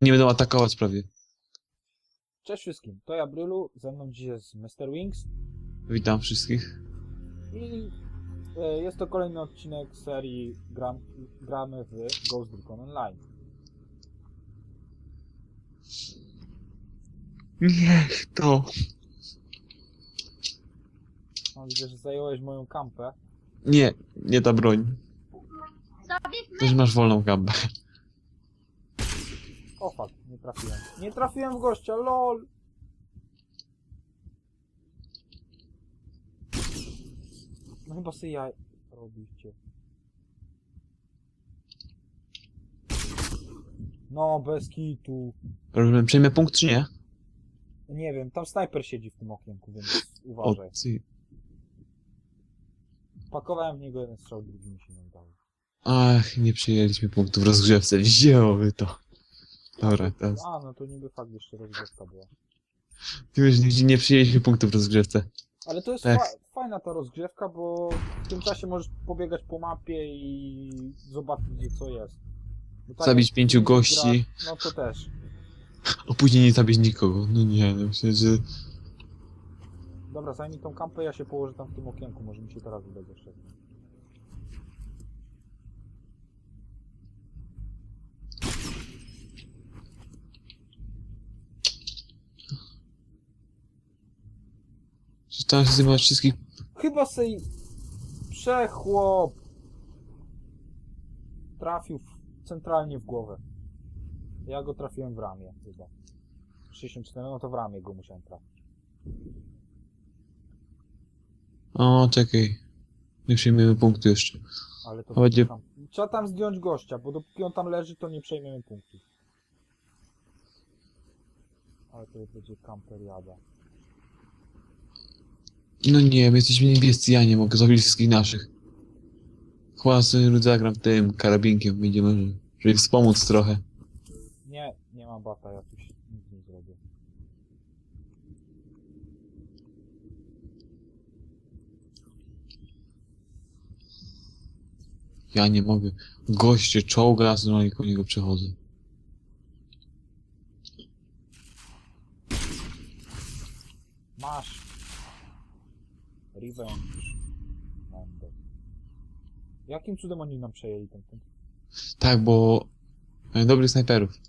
nie będą atakować prawie. Cześć wszystkim, to ja Brylu, ze mną dziś jest Mr. Wings Witam wszystkich. i e, jest to kolejny odcinek serii gram, Gramy w Ghost Recon Online. Niech to. No, widzę, że zająłeś moją kampę. Nie, nie ta broń. Też masz wolną gambę. O fuck, nie trafiłem. Nie trafiłem w gościa, lol! No chyba sobie jaj robicie. No, bez kitu. Rozumiem, przejmę punkt czy nie? Nie wiem, tam snajper siedzi w tym okienku, więc O, uważaj. ty. Pakowałem w niego jeden strzał, drugi mi się nie udało. Ach, nie przyjęliśmy punktu w rozgrzewce. Wzięłoby to. Dobra, teraz. A, no to niby fakt jeszcze rozgrzewka była. Ty wiesz, nigdzie nie przyjęliśmy punktu w rozgrzewce. Ale to jest Tak. fa fajna ta rozgrzewka, bo w tym czasie możesz pobiegać po mapie i zobaczyć gdzie co jest. Bo tak Zabić jak pięciu gra- gości. No to też. A później nie zabić nikogo. No nie, no myślę, że... Dobra, zajmij tą kampę, ja się położę tam w tym okienku, może mi się teraz uda jeszcze. Tam się zajmować wszystkich... Chyba sej przechłop trafił w, centralnie w głowę. Ja go trafiłem w ramię chyba. 64, no to w ramię go musiałem trafić. O, czekaj. Nie przyjmujemy punktu jeszcze. Ale to będzie- tam. Trzeba tam zdjąć gościa, bo dopóki on tam leży, to nie przejmiemy punktu. Ale to będzie kamperiada. No nie, my jesteśmy niebiescy, ja nie mogę zabić wszystkich naszych. Chyba sobie zagram tym karabinkiem, będziemy, żeby wspomóc trochę. Nie, nie ma bata, ja tu się nic nie zrobię. Ja nie mogę. Goście, czołga, a ja po niego przechodzę. Masz. Revenge. Mendo. Jakim cudem oni nam przejęli ten punkt? Tak, bo mają dobrych snajperów.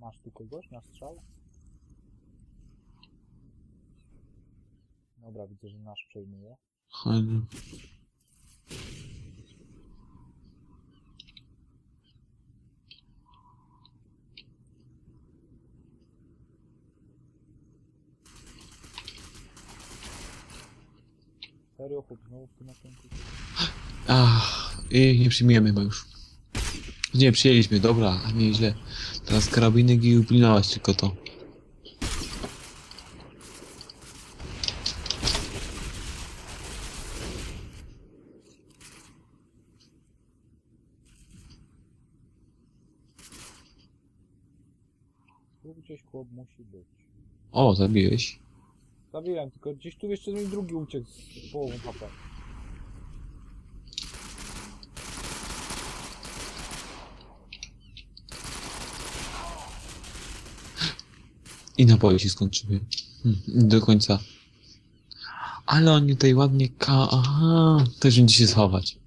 Masz tu kogoś na strzał? Dobra, widzę, że nasz przejmuje. Ale... Serio, chłop znowu w tym okienku? Ach, i nie przyjmujemy chyba już. Nie, przyjęliśmy, dobra, nieźle. Teraz karabinek i upilnować tylko to. Tu gdzieś chłop musi być. O, zabiłeś. Zabiłem, tylko gdzieś tu jeszcze mi drugi uciekł z połową HP. I napoje się skończyły. Hmm, do końca. Ale oni tutaj ładnie ka... Aha, też będzie się schować.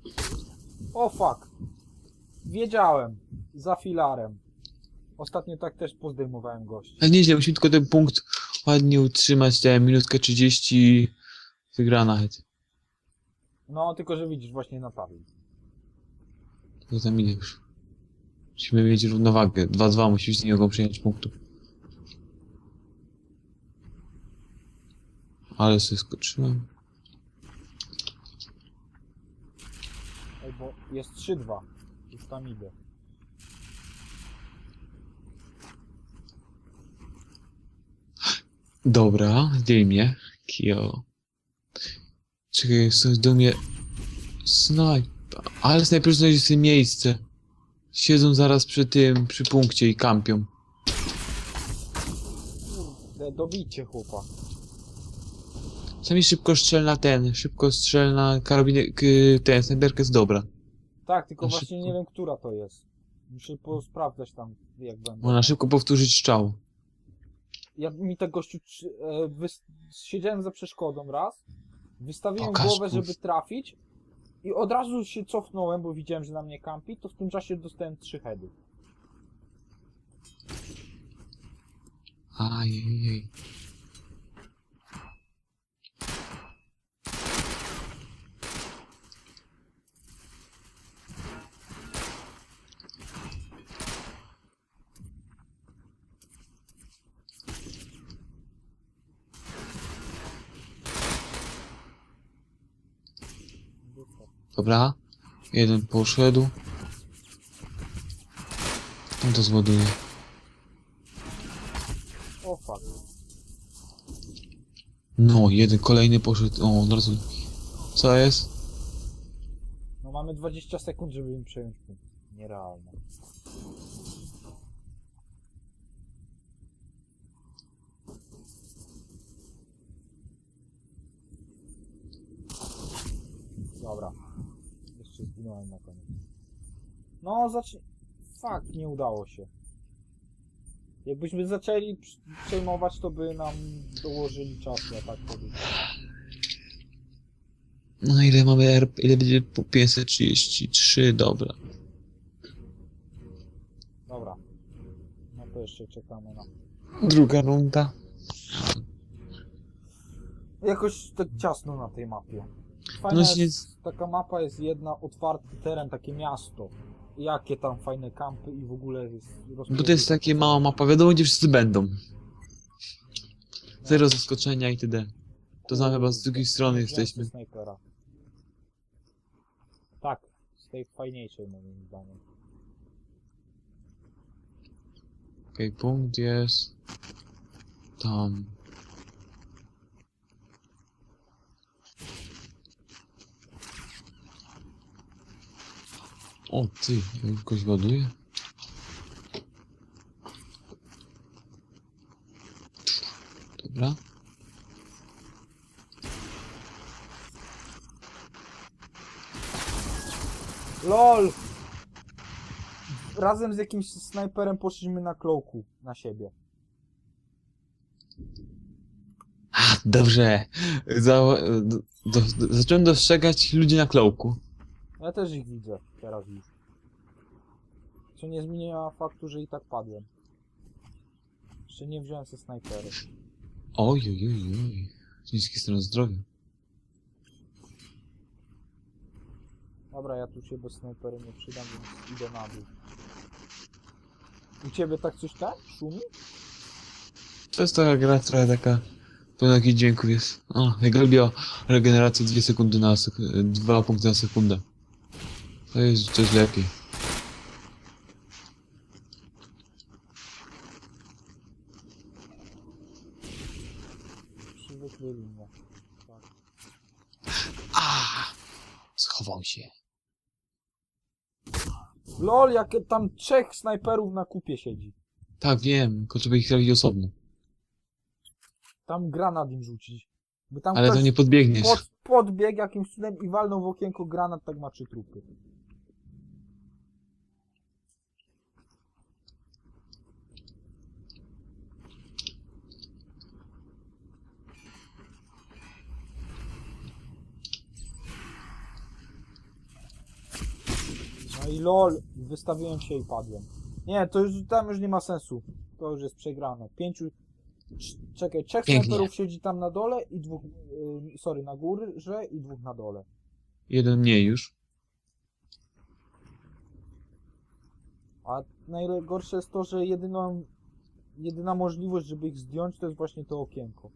O fuck! Wiedziałem! Za filarem. Ostatnio tak też pozdejmowałem gości. Ale nieźle, musimy tylko ten punkt ładnie utrzymać, tę minutkę 30 wygrana het. No, tylko że widzisz, właśnie napadli. To tam idę już. Musimy mieć równowagę. 2-2 musisz nie mogą przyjąć punktu. Ale sobie skoczyłem. Ej, bo jest 3-2. Już tam idę. Dobra, zdjęj mnie. Kio. Czekaj, coś do mnie... Snajp. Ale snajper znajdzie sobie miejsce. Siedzą zaraz przy tym, przy punkcie i kampią. Kurde, dobicie chłopa. Sami szybko strzelna ten, szybko strzelna karabiny, k, ten, snajperka jest dobra. Tak, tylko Na właśnie szybko. nie wiem, która to jest. Muszę posprawdzać tam, jak będę. Można szybko powtórzyć strzał. Ja mi tak gościu, e, wys- siedziałem za przeszkodą raz, wystawiłem Pokaż głowę, żeby trafić i od razu się cofnąłem, bo widziałem, że na mnie kampi, to w tym czasie dostałem trzy heady. Ajajaj. Dobra. Jeden poszedł. Tam to zładuję. O fuck. No, jeden kolejny poszedł. O, od razu. Co jest? No mamy 20 sekund, żeby im przejąć punkt. Nierealne. Dobra. Zginąłem na koniec. No, zacznij... Fuck, nie udało się. Jakbyśmy zaczęli przejmować, to by nam dołożyli czasu, a tak by... No ile mamy RP? Ile będzie? Po 533, dobra. Dobra. No to jeszcze czekamy na... Druga runda. Jakoś tak ciasno na tej mapie. No Fajna się- jest, taka mapa jest jedna, otwarty teren, takie miasto. Jakie tam fajne kampy i w ogóle jest Bo to jest takie mała mapa, wiadomo gdzie wszyscy będą. Zero zaskoczenia i td. To znam chyba z drugiej strony jesteśmy. Snajpera. Tak, z tej fajniejszej moim zdaniem. Okej, punkt jest... Tam. O ty, już kogoś ładuję? Dobra. LOL! Razem z jakimś snajperem poszliśmy na klołku na siebie. Dobrze. Za, do, do, zacząłem dostrzegać ludzi na klołku. Ja też ich widzę teraz już. Co nie zmienia faktu, że i tak padłem. Jeszcze nie wziąłem ze snajpery. Oj, oj, oj, oj. Niskie stan zdrowia. Dobra, ja tu się bez snajpery nie przydam, więc idę na dół. U ciebie tak coś tak? Szumi? To jest taka gra trochę taka... Pełna takich dźwięków jest. O, jak lubię regenerację 2 sekundy na sekundę, 2 punkty na sekundę. To jest coś lepiej. Przywykli mnie. A, Schował się. LOL, jak tam trzech snajperów na kupie siedzi. Tak, wiem, tylko trzeba ich trafić osobno. Tam granat im rzucić. By tam Ale to nie podbiegniesz. pod, podbiegł jakimś cudem i walnął w okienko granat, tak ma trzy trupy. No i lol, wystawiłem się i padłem. Nie, to już tam już nie ma sensu. To już jest przegrane. Pięciu. cz- Czekaj, trzech Pięknie. snajperów siedzi tam na dole i dwóch. Yy, sorry, na górze i dwóch na dole. Jeden mniej już. A najgorsze jest to, że jedyną. Jedyna możliwość, żeby ich zdjąć, to jest właśnie to okienko.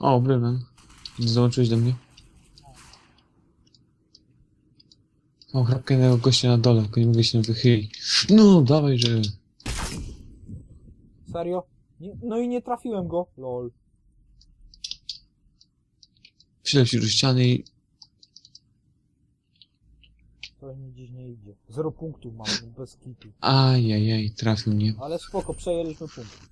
O, Bryman. Dołączyłeś do mnie? Mam chrapkę jednego gościa na dole, tylko nie mogę się wychylić. No, dawaj, że... Serio? Nie, no i nie trafiłem go. Lol. Przylep się do ściany i... To mi dziś nie idzie. Zero punktów mam, bez kitu. Ajajaj, trafił mnie. Ale spoko, przejęliśmy punkt.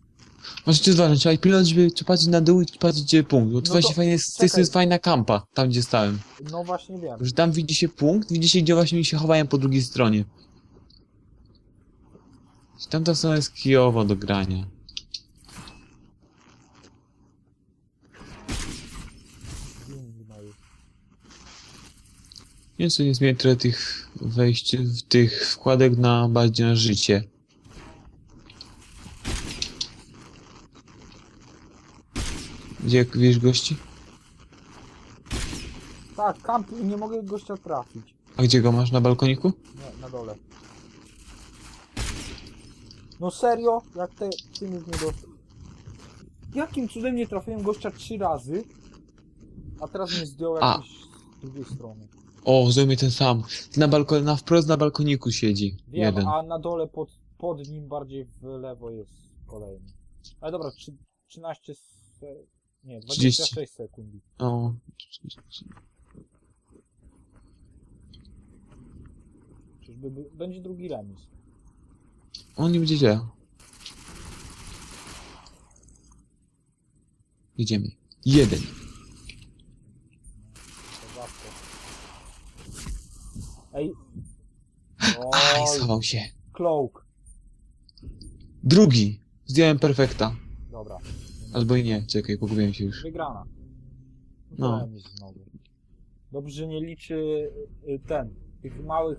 Możecie zważać, trzeba pilnować, żeby patrzeć na dół i patrzeć gdzie punkt. Bo to No właśnie to fajnie jest, to czekaj. jest fajna kampa, tam gdzie stałem. No właśnie wiem. Że tam widzi się punkt, widzi się gdzie właśnie się chowają po drugiej stronie. Tamta strona jest kijowo do grania. Inni mają. Nie co nie zmieni trochę tych wejść, w tych wkładek na bardziej na życie. Gdzie wiesz gości? Tak, kamp i nie mogę gościa trafić. A gdzie go masz? Na balkoniku? Nie, na dole. No serio? Jak te ty nie dostał? Jakim cudem nie trafiłem gościa trzy razy? A teraz mnie zdjął A. jakiś z drugiej strony. O, zajmie ten sam. Na balkon, na wprost na balkoniku siedzi. Wiem, jeden. a na dole pod, pod nim bardziej w lewo jest kolejny. Ale dobra, trzy- 13 se... Nie, 26 sekund. O. Czyżby by, będzie drugi remis. On nie będzie źle. Idziemy. Jeden. To zawsze. Ej. Aj, Oj, schował się. Cloak. Drugi. Zdjąłem perfekta. Dobra. Albo i nie, czekaj, pogubiłem się już. Wygrana. No. No. Znowu. Dobrze, że nie liczy y, ten, tych małych,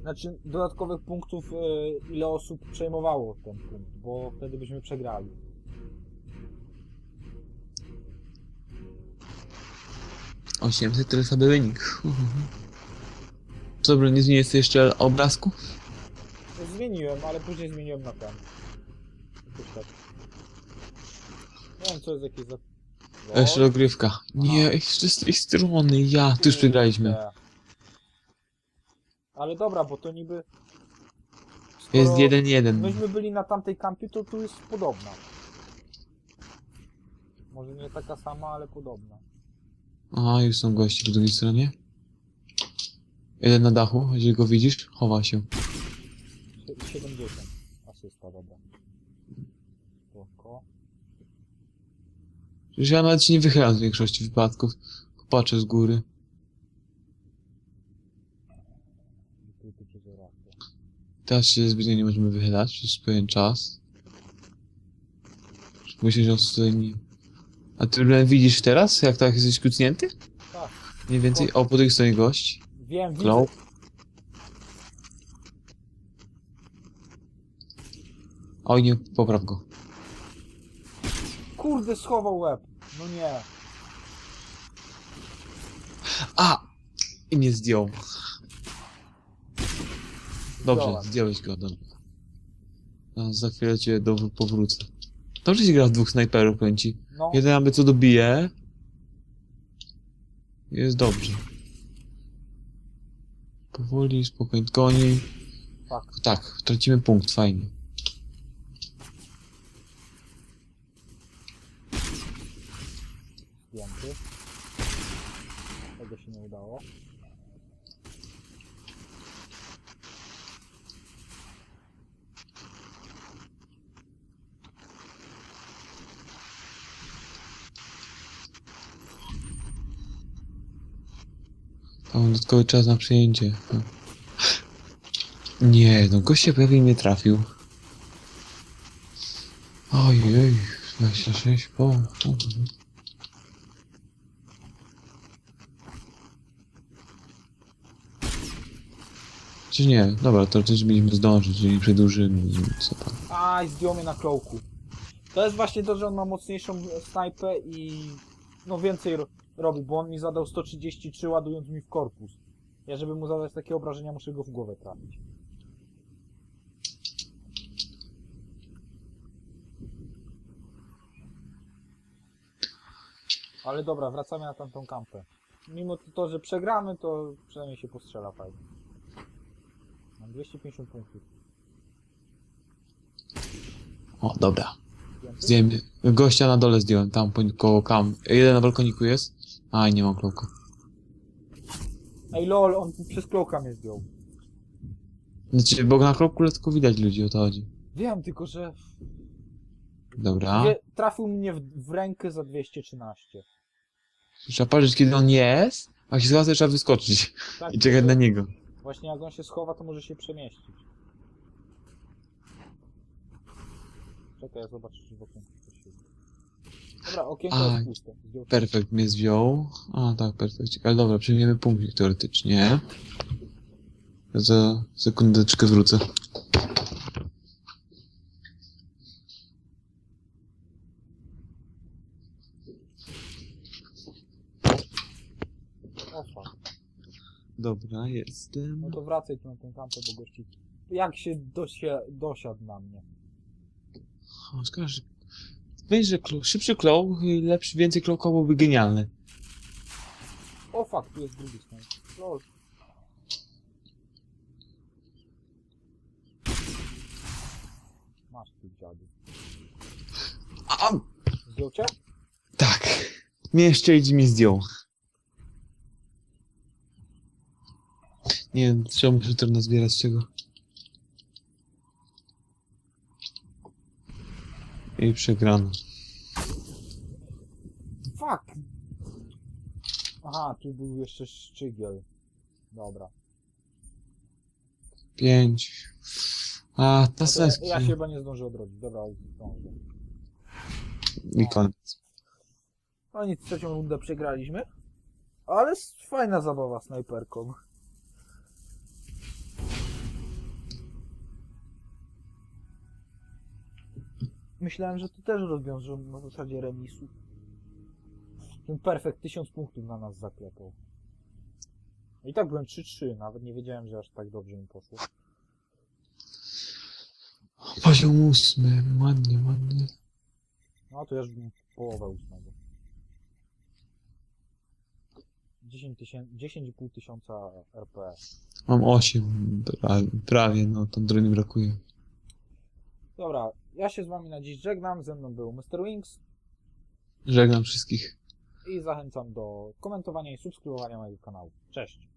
znaczy dodatkowych punktów, y, ile osób przejmowało ten punkt, bo wtedy byśmy przegrali. Osiemset tyle sobie wynik. Co Dobra, nie zmieniłeś jeszcze obrazku? No, Zmieniłem, ale później zmieniłem na ten. Jakoś tak. Nie wiem, co jest jakieś za... A Jeszcze. Nie, jeszcze z tej strony, ja, tu już przegraliśmy. Kurde. Ale dobra, bo to niby... Jest skoro jeden jeden. Myśmy byli na tamtej kampie, to tu jest podobna. Może nie taka sama, ale podobna. A, już są gości po drugiej stronie. Jeden na dachu, gdzie go widzisz, chowa się. Sie- 70 asysta, dobra. Spoko. Przecież ja nawet się nie wychylam w większości wypadków. Patrzę z góry. Teraz się zbytnio nie możemy wychylać przez pewien czas. Myślę, że on tutaj nie... A ty widzisz teraz, jak tak jesteś kucnięty? Tak. Mniej więcej? O, po tej stronie gość. Wiem, widzę. Glow. Oj, nie, popraw go. Kurde, schował łeb. No nie. A! I mnie zdjął. Dobrze, Zdjąłem. zdjąłeś go, dobra. No, za chwilę cię do, powrócę. Dobrze się gra w dwóch snajperów, powiem ci. No, Jeden aby co dobije. Jest dobrze. Powoli, spokojnie, goni. tak. Tak, tracimy punkt, fajnie. Zdjęty. Tego się nie udało. Mam dodatkowy czas na przyjęcie. Nie, no gość się prawie nie trafił. Ojej, 26, po. Czy nie? Dobra, to też mieliśmy zdążyć, czyli przedłużymy. Co tam? Aj, zdjął mnie na klołku. To jest właśnie to, że on ma mocniejszą snajpę i no więcej robi, bo on mi zadał 133 ładując mi w korpus. Ja żeby mu zadać takie obrażenia muszę go w głowę trafić. Ale dobra, wracamy na tamtą kampę. Mimo to, że przegramy, to przynajmniej się postrzela fajnie. Mam 250 punktów. O, dobra. Zdjąłem. Gościa na dole zdjąłem, tam koło kam. Jeden na balkoniku jest? Aj, nie mam klołka. Ej lol, on przez klołka mnie zdjął. Znaczy, bo na kroku tylko widać ludzi, o to chodzi. Wiem, tylko że... Dobra. Trafił mnie w, w rękę za 213. Trzeba patrzeć, kiedy on jest, a jak się zgadza, trzeba wyskoczyć Tak, i czekać na niego. Właśnie jak on się schowa, to może się przemieścić. Czekaj, ja zobaczę, czy w okienku coś jest. Dobra, okienko A, jest puste. Zdjął- Perfekt mnie zdjął. A, tak, perfekt. Ale dobra, przyjmiemy punkcik teoretycznie. Za sekundeczkę wrócę. O, fuck. Dobra, jestem. No to wracaj tu na ten kampę, bo gości... Jak się dosia, dosiadł na mnie? O, że... Weź, że klo... szybszy kloł, lepszy, więcej klołka byłby genialny. O fuck, tu jest drugi. Lol. Masz tu dziady. A, Zdjął cię? tak. Mnie jeszcze idzie mnie zdjął. Nie wiem, trzeba muszę trudno zbierać z czego. I przegrano. Fuck! Aha, tu był jeszcze szczygiel. Dobra. Pięć. A, ta No to ja, ja się chyba nie zdążę odrodzić. Dobra, zdążę. I koniec. No nic, trzecią rundę przegraliśmy. Ale s- fajna zabawa snajperką. Myślałem, że ty też rozwiążą na zasadzie remisu. Ten perfekt 1000 punktów na nas zaklepał. I tak byłem 3-3, nawet nie wiedziałem, że aż tak dobrze mi poszło. Poziom ósmy. Ładnie, ładnie. No to już bym połowę ósmego. 10 tysięcy, 10,5 tysiąca RP. Mam osiem. Pra, prawie, no, tam drognie brakuje. Dobra, ja się z wami na dziś żegnam. Ze mną był Mr. Wings Żegnam wszystkich. i zachęcam do komentowania i subskrybowania mojego kanału. Cześć!